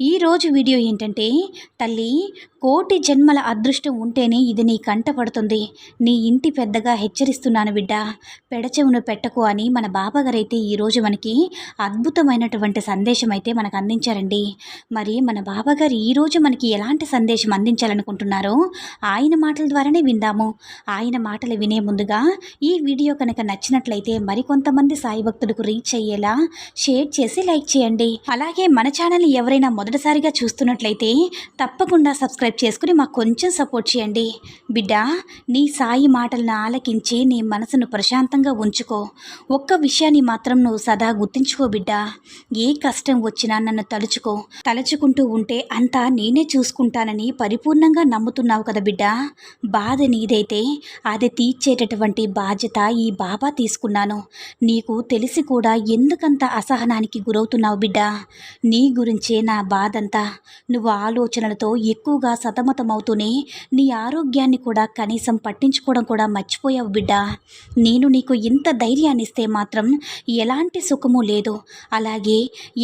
ఈరోజు వీడియో ఏంటంటే తల్లి కోటి జన్మల అదృష్టం ఉంటేనే ఇది నీ కంట పడుతుంది. నీ ఇంటి పెద్దగా హెచ్చరిస్తున్నాను బిడ్డ. పెడచెవును పెట్టకు అని మన బాబాగారైతే ఈరోజు మనకి అద్భుతమైనటువంటి సందేశం అయితే మనకు అందించారండి. మరి మన బాబాగారు ఈరోజు మనకి ఎలాంటి సందేశం అందించాలనుకుంటున్నారో ఆయన మాటల ద్వారానే విందాము. ఆయన మాటలు వినే ముందుగా ఈ వీడియో కనుక నచ్చినట్లయితే మరికొంతమంది సాయి భక్తులకు రీచ్ అయ్యేలా షేర్ చేసి లైక్ చేయండి. అలాగే మన ఛానల్ ఎవరైనా మొదటిసారిగా చూస్తున్నట్లయితే తప్పకుండా సబ్స్క్రైబ్ చేసుకుని మాకు కొంచెం సపోర్ట్ చేయండి. బిడ్డ నీ సాయి మాటలను ఆలకించి నీ మనసును ప్రశాంతంగా ఉంచుకో. ఒక్క విషయాన్ని మాత్రం నువ్వు సదా గుర్తుంచుకో బిడ్డ. ఏ కష్టం వచ్చినా నన్ను తలుచుకో. తలుచుకుంటూ ఉంటే అంతా నేనే చూసుకుంటానని పరిపూర్ణంగా నమ్ముతున్నావు కదా బిడ్డ. బాధ నీదైతే అది తీర్చేటటువంటి బాధ్యత ఈ బాబా తీసుకున్నాను. నీకు తెలిసి కూడా ఎందుకంత అసహనానికి గురవుతున్నావు బిడ్డ? నీ గురించే నా బాధంతా. నువ్వు ఆలోచనలతో ఎక్కువగా సతమతమవుతూనే నీ ఆరోగ్యాన్ని కూడా కనీసం పట్టించుకోవడం కూడా మర్చిపోయావు బిడ్డ. నేను నీకు ఇంత ధైర్యాన్ని ఇస్తే మాత్రం ఎలాంటి సుఖము లేదు. అలాగే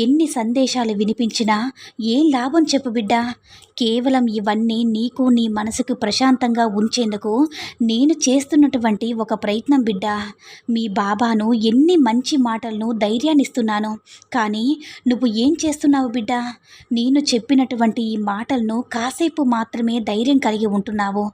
ఎన్ని సందేశాలు వినిపించినా ఏం లాభం చెప్పు బిడ్డ. కేవలం ఇవన్నీ నీకు నీ మనసుకు ప్రశాంతంగా ఉంచేందుకు నేను చేస్తున్నటువంటి ఒక ప్రయత్నం బిడ్డ. మీ బాబాను ఎన్ని మంచి మాటలను ధైర్యాన్ని ఇస్తున్నాను కానీ నువ్వు ఏం చేస్తున్నావు బిడ్డ? నేను చెప్పినటువంటి ఈ మాటలను కాసేపు మాత్రమే ధైర్యం కలిగి ఉంటున్నావు.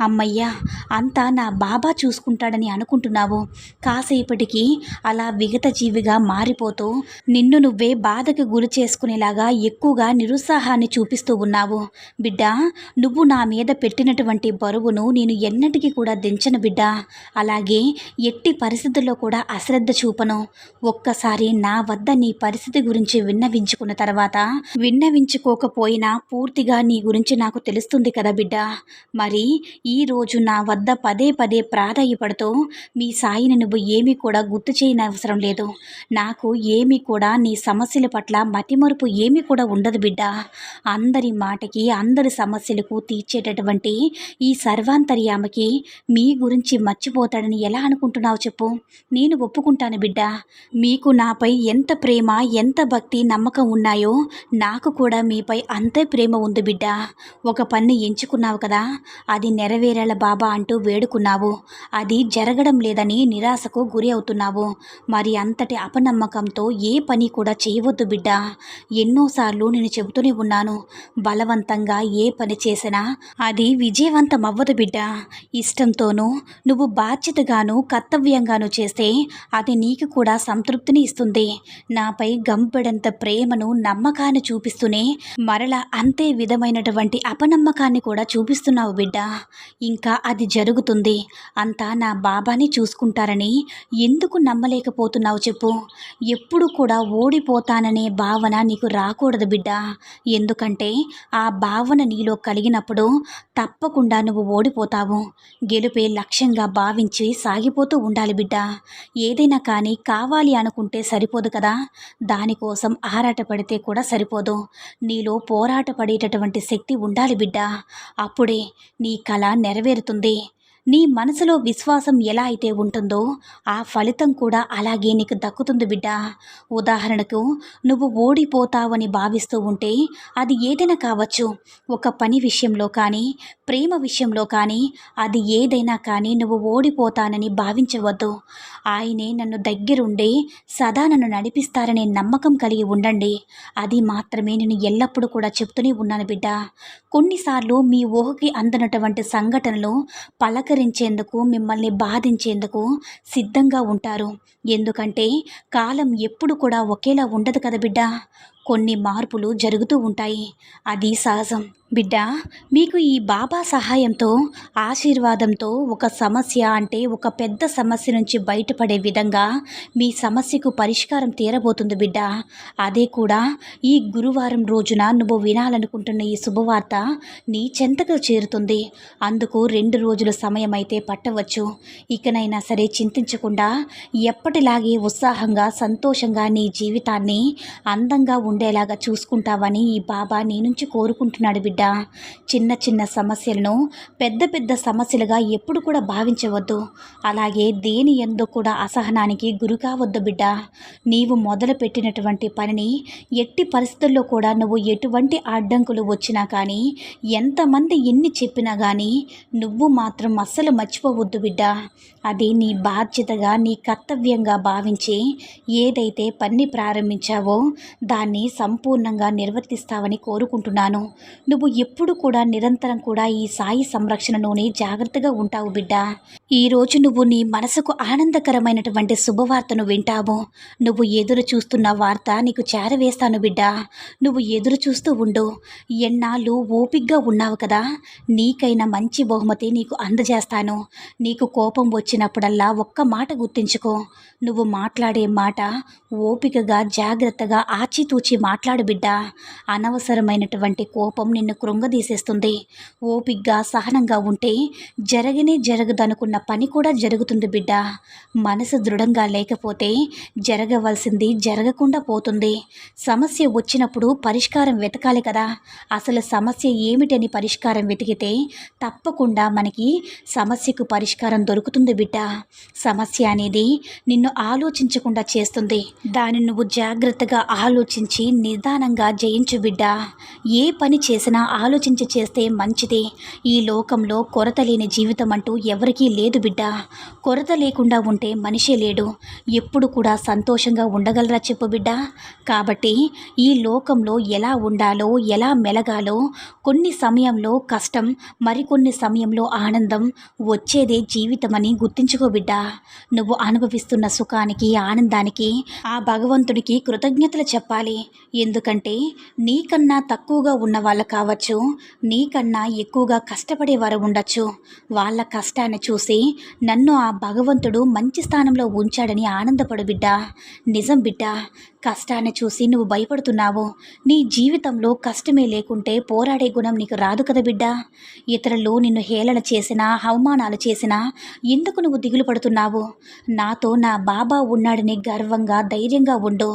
అమ్మయ్యా అంతా నా బాబా చూసుకుంటాడని అనుకుంటున్నావు. కాసేపటికి అలా విగత జీవిగా మారిపోతూ నిన్ను నువ్వే బాధకు గురి చేసుకునేలాగా ఎక్కువగా నిరుత్సాహాన్ని చూపిస్తూ ఉన్నావు. బిడ్డా నువ్వు నా మీద పెట్టినటువంటి బరువును నేను ఎన్నటికీ కూడా దించను బిడ్డ. అలాగే ఎట్టి పరిస్థితుల్లో కూడా అశ్రద్ధ చూపను. ఒక్కసారి నా వద్ద నీ పరిస్థితి గురించి విన్నవించుకున్న తర్వాత విన్నవించుకోకపోయినా పూర్తిగా నీ గురించి నాకు తెలుస్తుంది కదా బిడ్డ. మరి ఈరోజు నా వద్ద పదే పదే ప్రాధాయపడుతూ మీ సాయిని నువ్వు ఏమీ కూడా గుర్తు చేయని అవసరం లేదు. నాకు ఏమీ కూడా నీ సమస్యల పట్ల మతిమరుపు ఏమీ కూడా ఉండదు బిడ్డ. అందరి మాటకి అందరి సమస్యలకు తీర్చేటటువంటి ఈ సర్వాంతర్యామకి మీ గురించి మర్చిపోతాడని ఎలా అనుకుంటున్నావు చెప్పు. నేను ఒప్పుకుంటాను బిడ్డ. మీకు నాపై ఎంత ప్రేమ ఎంత భక్తి నమ్మకం ఉన్నాయో నాకు కూడా మీపై అంతే ప్రేమ ఉంది బిడ్డ. ఒక పని ఎంచుకున్నావు కదా అది నెరవేరేల బాబా అంటూ వేడుకున్నావు. అది జరగడం లేదని నిరాశకు గురి అవుతున్నావు. మరి అంతటి అపనమ్మకంతో ఏ పని కూడా చేయవద్దు బిడ్డ. ఎన్నోసార్లు నేను చెబుతూనే ఉన్నాను బలవంతంగా ఏ పని చేసినా అది విజయవంతం అవ్వదు బిడ్డ. ఇష్టంతోనూ నువ్వు బాధ్యతగాను కర్తవ్యంగాను చేస్తే అది నీకు కూడా సంతృప్తిని ఇస్తుంది. నాపై గంపెడంత ప్రేమను నమ్మకాన్ని చూపిస్తూనే మరలా అంతే విధమైనటువంటి అపనమ్మకాన్ని కూడా చూపిస్తున్నావు బిడ్డ. ఇంకా అది జరుగుతుంది. అంతా నా బాబాని చూసుకుంటారని ఎందుకు నమ్మలేకపోతున్నావు చెప్పు. ఎప్పుడు కూడా ఓడిపోతాననే భావన నీకు రాకూడదు బిడ్డ. ఎందుకంటే ఆ భావన నీలో కలిగినప్పుడు తప్పకుండా నువ్వు ఓడిపోతావు. గెలుపే లక్ష్యంగా భావించి సాగిపోతూ ఉండాలి బిడ్డ. ఏదైనా కానీ కావాలి అనుకుంటే సరిపోదు కదా. దానికోసం ఆరాటపడితే కూడా సరిపోదు. నీలో పోరాట పడేటటువంటి శక్తి ఉండాలి బిడ్డ. అప్పుడే నీ కళ నెరవేరుతుంది. నీ మనసులో విశ్వాసం ఎలా అయితే ఉంటుందో ఆ ఫలితం కూడా అలాగే నీకు దక్కుతుంది బిడ్డ. ఉదాహరణకు నువ్వు ఓడిపోతావని భావిస్తూ ఉంటే అది ఏదైనా కావచ్చు. ఒక పని విషయంలో కానీ ప్రేమ విషయంలో కానీ అది ఏదైనా కానీ నువ్వు ఓడిపోతానని భావించవద్దు. ఆయనే నన్ను దగ్గరుండి సదా నన్ను నడిపిస్తారనే నమ్మకం కలిగి ఉండండి. అది మాత్రమే నేను ఎల్లప్పుడూ కూడా చెప్తూనే ఉన్నాను బిడ్డ. కొన్నిసార్లు మీ ఊహకి అందనటువంటి సంఘటనలు పలక హెచ్చరించేందుకు మిమ్మల్ని బాధించేందుకు సిద్ధంగా ఉంటారు. ఎందుకంటే కాలం ఎప్పుడు కూడా ఒకేలా ఉండదు కదా బిడ్డ. కొన్ని మార్పులు జరుగుతూ ఉంటాయి. అది సహజం. బిడ్డ మీకు ఈ బాబా సహాయంతో ఆశీర్వాదంతో ఒక సమస్య అంటే ఒక పెద్ద సమస్య నుంచి బయటపడే విధంగా మీ సమస్యకు పరిష్కారం తీరబోతుంది బిడ్డ. అదే కూడా ఈ గురువారం రోజున నువ్వు వినాలనుకుంటున్న ఈ శుభవార్త నీ చెంతకు చేరుతుంది. అందుకు రెండు రోజుల సమయం అయితే పట్టవచ్చు. ఇకనైనా సరే చింతించకుండా ఎప్పటిలాగే ఉత్సాహంగా సంతోషంగా నీ జీవితాన్ని అందంగా ఉండేలాగా చూసుకుంటావని ఈ బాబా నీ నుంచి కోరుకుంటున్నాడు బిడ్డ. చిన్న చిన్న సమస్యలను పెద్ద పెద్ద సమస్యలుగా ఎప్పుడు కూడా భావించవద్దు. అలాగే దేని ఎందు కూడా అసహనానికి గురి కావద్దు బిడ్డ. నీవు మొదలుపెట్టినటువంటి పనిని ఎట్టి పరిస్థితుల్లో కూడా నువ్వు ఎటువంటి అడ్డంకులు వచ్చినా కానీ ఎంతమంది ఎన్ని చెప్పినా కానీ నువ్వు మాత్రం అస్సలు మర్చిపోవద్దు బిడ్డ. అది నీ బాధ్యతగా నీ కర్తవ్యంగా భావించి ఏదైతే పని ప్రారంభించావో దాన్ని సంపూర్ణంగా నిర్వర్తిస్తావని కోరుకుంటున్నాను. నువ్వు నువ్వు ఎప్పుడు కూడా నిరంతరం కూడా ఈ సాయి సంరక్షణలోనే జాగ్రత్తగా ఉంటావు బిడ్డ. ఈరోజు నువ్వు నీ మనసుకు ఆనందకరమైనటువంటి శుభవార్తను వింటావు. నువ్వు ఎదురు చూస్తున్న వార్త నీకు చేరవేస్తాను బిడ్డ. నువ్వు ఎదురు చూస్తూ ఉండు. ఎన్నాళ్ళు ఓపిగ్గా ఉన్నావు కదా. నీకైనా మంచి బహుమతి నీకు అందజేస్తాను. నీకు కోపం వచ్చినప్పుడల్లా ఒక్క మాట గుర్తించుకో. నువ్వు మాట్లాడే మాట ఓపికగా జాగ్రత్తగా ఆచితూచి మాట్లాడు బిడ్డ. అనవసరమైనటువంటి కోపం నిన్ను కృంగదీసేస్తుంది ఓపిగ్గా సహనంగా ఉంటే జరగనే జరగదనుకున్న పని కూడా జరుగుతుంది బిడ్డ. మనసు దృఢంగా లేకపోతే జరగవలసింది జరగకుండా పోతుంది. సమస్య వచ్చినప్పుడు పరిష్కారం వెతకాలి కదా. అసలు సమస్య ఏమిటని పరిష్కారం వెతికితే తప్పకుండా మనకి సమస్యకు పరిష్కారం దొరుకుతుంది బిడ్డ. సమస్య అనేది నిన్ను ఆలోచించకుండా చేస్తుంది. దాన్ని నువ్వు జాగ్రత్తగా ఆలోచించి నిదానంగా జయించు బిడ్డ. ఏ పని చేసినా ఆలోచించి చేస్తే మంచిదే. ఈ లోకంలో కొరత లేని జీవితం అంటూ ఎవరికీ లేదు బిడ్డ. కొరత లేకుండా ఉంటే మనిషే లేడు. ఎప్పుడు కూడా సంతోషంగా ఉండగలరా చెప్పు బిడ్డ. కాబట్టి ఈ లోకంలో ఎలా ఉండాలో ఎలా మెలగాలో కొన్ని సమయంలో కష్టం మరికొన్ని సమయంలో ఆనందం వచ్చేదే జీవితమని గుర్తించుకో బిడ్డ. నువ్వు అనుభవిస్తున్న సుఖానికి ఆనందానికి ఆ భగవంతుడికి కృతజ్ఞతలు చెప్పాలి. ఎందుకంటే నీకన్నా తక్కువగా ఉన్న వాళ్ళు ఉండవచ్చు నీకన్నా ఎక్కువగా కష్టపడేవారు ఉండొచ్చు. వాళ్ళ కష్టాన్ని చూసి నన్ను ఆ భగవంతుడు మంచి స్థానంలో ఉంచాడని ఆనందపడు బిడ్డ. నిజం బిడ్డ కష్టాన్ని చూసి నువ్వు భయపడుతున్నావు? నీ జీవితంలో కష్టమే లేకుంటే పోరాడే గుణం నీకు రాదు కదా బిడ్డ. ఇతరులు నిన్ను హేళన చేసినా అవమానాలు చేసినా ఎందుకు నువ్వు దిగులు పడుతున్నావు? నాతో నా బాబా ఉన్నాడని గర్వంగా ధైర్యంగా ఉండు.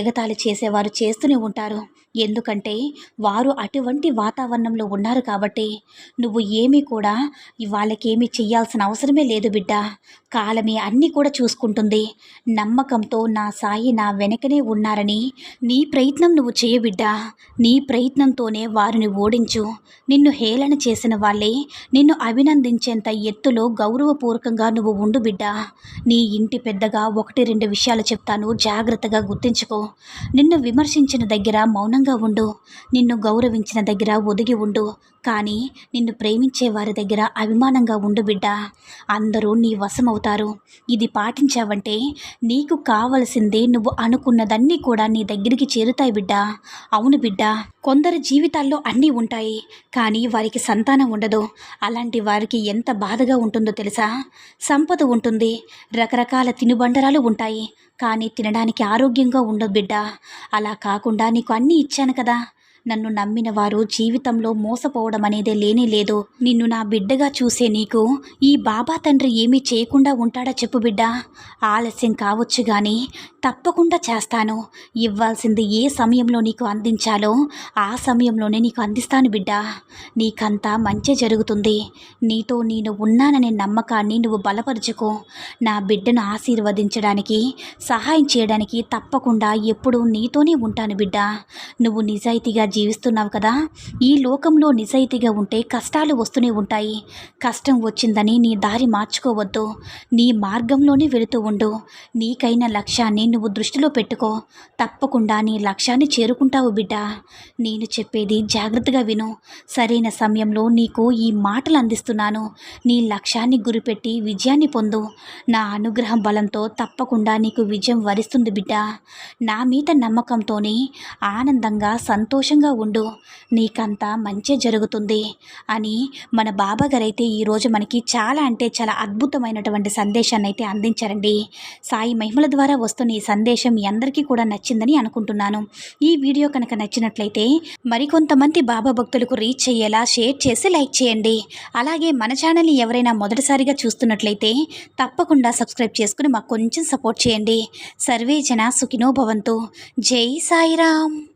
ఎగతాళి చేసేవారు చేస్తూనే ఉంటారు. ఎందుకంటే వారు అటువంటి వాతావరణంలో ఉన్నారు కాబట్టి. నువ్వు ఏమీ కూడా వాళ్ళకేమీ చెయ్యాల్సిన అవసరమే లేదు బిడ్డ. కాలమే అన్నీ కూడా చూసుకుంటుంది. నమ్మకంతో నా సాయి నా వెనకనే ఉన్నారని నీ ప్రయత్నం నువ్వు చేయబిడ్డా నీ ప్రయత్నంతోనే వారిని ఓడించు. నిన్ను హేళన చేసిన వాళ్ళే నిన్ను అభినందించేంత ఎత్తులో గౌరవపూర్వకంగా నువ్వు ఉండు బిడ్డా. నీ ఇంటి పెద్దగా ఒకటి రెండు విషయాలు చెప్తాను జాగ్రత్తగా గుర్తించుకో. నిన్ను విమర్శించిన దగ్గర మౌనంగా ఉండు. నిన్ను గౌరవించిన దగ్గర ఒదిగి ఉండు. కానీ నిన్ను ప్రేమించే వారి దగ్గర అభిమానంగా ఉండు బిడ్డా. అందరూ నీ వశమవుతారు. ఇది పాటించావంటే నీకు కావలసిందే నువ్వు అనుకున్నదన్నీ కూడా నీ దగ్గరికి చేరుతాయి బిడ్డ. అవును బిడ్డ కొందరి జీవితాల్లో అన్నీ ఉంటాయి కానీ వారికి సంతానం ఉండదు. అలాంటి వారికి ఎంత బాధగా ఉంటుందో తెలుసా? సంపద ఉంటుంది రకరకాల తినుబండరాలు ఉంటాయి కానీ తినడానికి ఆరోగ్యంగా ఉండదు బిడ్డ. అలా కాకుండా నీకు అన్నీ ఇచ్చాను కదా. నన్ను నమ్మిన వారు జీవితంలో మోసపోవడం అనేదే లేనే లేదు. నిన్ను నా బిడ్డగా చూసే నీకు ఈ బాబా తండ్రి ఏమీ చేయకుండా ఉంటాడా చెప్పు బిడ్డ. ఆలస్యం కావచ్చు కానీ తప్పకుండా చేస్తాను. ఇవ్వాల్సింది ఏ సమయంలో నీకు అందించాలో ఆ సమయంలోనే నీకు అందిస్తాను బిడ్డ. నీకంతా మంచి జరుగుతుంది. నీతో నేను ఉన్నాననే నమ్మకాన్ని నువ్వు బలపరుచుకో. నా బిడ్డను ఆశీర్వదించడానికి సహాయం చేయడానికి తప్పకుండా ఎప్పుడూ నీతోనే ఉంటాను బిడ్డ. నువ్వు నిజాయితీగా జీవిస్తున్నావు కదా. ఈ లోకంలో నిజాయితీగా ఉంటే కష్టాలు వస్తూనే ఉంటాయి. కష్టం వచ్చిందని నీ దారి మార్చుకోవద్దు. నీ మార్గంలోనే వెళుతూ ఉండు. నీకైన లక్ష్యాన్ని నువ్వు దృష్టిలో పెట్టుకో. తప్పకుండా నీ లక్ష్యాన్ని చేరుకుంటావు బిడ్డ. నేను చెప్పేది జాగ్రత్తగా విను. సరైన సమయంలో నీకు ఈ మాటలు అందిస్తున్నాను. నీ లక్ష్యాన్ని గురిపెట్టి విజయాన్ని పొందు. నా అనుగ్రహం బలంతో తప్పకుండా నీకు విజయం వరిస్తుంది బిడ్డ. నా మీద నమ్మకంతోనే ఆనందంగా సంతోషంగా ఉండు. నీకంతా మంచి జరుగుతుంది అని మన బాబాగారైతే ఈరోజు మనకి చాలా అంటే చాలా అద్భుతమైనటువంటి సందేశాన్ని అయితే అందించారండి. సాయి మహిమల ద్వారా వస్తున్న ఈ సందేశం మీ అందరికీ కూడా నచ్చిందని అనుకుంటున్నాను. ఈ వీడియో కనుక నచ్చినట్లయితే మరికొంతమంది బాబా భక్తులకు రీచ్ అయ్యేలా షేర్ చేసి లైక్ చేయండి. అలాగే మన ఛానల్ని ఎవరైనా మొదటిసారిగా చూస్తున్నట్లయితే తప్పకుండా సబ్స్క్రైబ్ చేసుకుని మాకు కొంచెం సపోర్ట్ చేయండి. సర్వే జన సుఖినో భవంతు. జై సాయిరామ్.